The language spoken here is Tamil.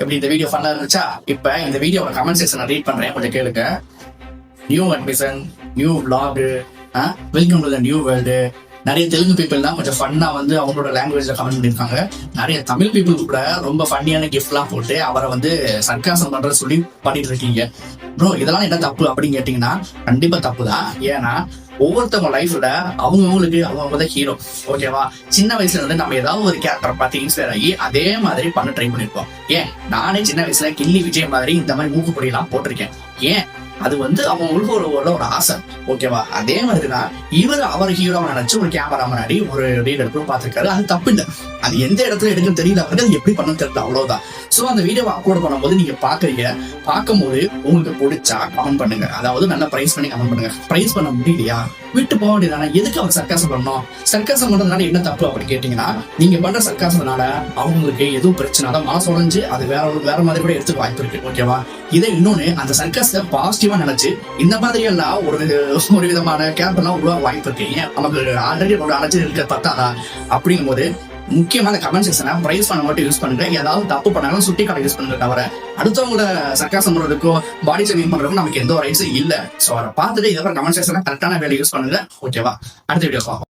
எப்படி இந்த வீடியோ ஃபன்னா இருந்துச்சா? இப்ப இந்த வீடியோ கமெண்ட் செக்ஷன் ரீட் பண்றேன். கொஞ்சம் கேளுங்க. New admission new block welcome to the new world நிறைய தெலுங்கு பீப்புள் தான் கொஞ்சம் ஃபன்னா வந்து அவங்களோட லாங்குவேஜ்ல கமெண்ட் பண்ணியிருக்காங்க. நிறைய தமிழ் பீப்புள் கூட ரொம்ப ஃபன்னியான கிஃப்ட்லாம் போட்டு அவரை வந்து சர்க்காசம் பண்ற சொல்லி பண்ணிட்டு இருக்கீங்க. ப்ரோ இதெல்லாம் என்ன தப்பு அப்படின்னு கேட்டீங்கன்னா கண்டிப்பா தப்பு தான் ஏன்னா ஒவ்வொருத்தவங்க லைஃப்ல அவங்கவுங்களுக்கு அவங்கவுங்க தான் ஹீரோ ஓகேவா சின்ன வயசுல இருந்து நம்ம ஏதாவது ஒரு கேரக்டர் பார்த்து இன்ஸ்பயர் ஆகி அதே மாதிரி பண்ண ட்ரை பண்ணிருப்போம். ஏன்? நானே சின்ன வயசுல கில்லி விஜய் மாதிரி இந்த மாதிரி மூக்குப்பொடியெல்லாம் போட்டிருக்கேன். ஏன்? அது வந்து அவங்களுக்கு ஒரு ஒரு ஒரு ஆசை. ஓகேவா அதே மாதிரி தான் இவர் அவர் ஹீரோ நினைச்சு ஒரு கேமரா முன்னாடி ஒரு ரீல் எடுக்கணும் பார்த்துருக்காரு. அது தப்பு இல்லை. அது எந்த இடத்துல எடுக்கணும் தெரியல. அவருக்கு அது எப்படி பண்ண தெரியல. அவ்வளவுதான். ஸோ அந்த வீடியோவை அப்லோட் பண்ணும்போது நீங்க பாக்குறீங்க. பார்க்கும்போது உங்களுக்கு பிடிச்சா கமெண்ட் பண்ணுங்க. அதாவது நல்லா பிரைஸ் பண்ணி கமெண்ட் பண்ணுங்க. பிரைஸ் பண்ண முடியலையா? விட்டு போக வேண்டியதானே எதுக்கு அவங்க சர்க்காசம் பண்ணணும்? சர்க்காசம் பண்றதுனால என்ன தப்பு அப்படி கேட்டீங்கன்னா நீங்க பண்ற சர்க்காசம்னால அவங்களுக்கு எதுவும் பிரச்சனை தான் மனசு உடஞ்சு அது வேற ஒரு வேற மாதிரி கூட எடுத்துக்க வாய்ப்பு இருக்கு. ஓகேவா இதை இன்னொன்னு அந்த சர்க்கஸை பாசிட்டிவா நினைச்சு இந்த மாதிரி எல்லாம் ஒரு ஒரு விதமான கேம்ப் எல்லாம் உருவாக வாய்ப்பு இருக்கு. ஏன்? நமக்கு ஆல்ரெடி ஒரு அலைச்சல் இருக்க பார்த்தாதா அப்படிங்கும் போது முக்கியமா அந்த கமெண்ட் செக்ஷனை பிரைஸ் பண்ண மட்டும் யூஸ் பண்ணுங்க. ஏதாவது தப்பு பண்ணாலும் சுட்டி கடை யூஸ் பண்ணுங்க தவிர அடுத்தவங்கள சர்க்காசம் பண்றதுக்கோ பாடி ஷேமிங் பண்றதுக்கும் நமக்கு எந்த ஒரு ரைட்ஸும் இல்ல. சோ அதை பார்த்துட்டு இதுக்கப்புறம் கமெண்ட் செக்ஷனை கரெக்டான வேலை யூஸ் பண்ணுங்க. ஓகேவா அடுத்த வீடியோ பார்ப்போம்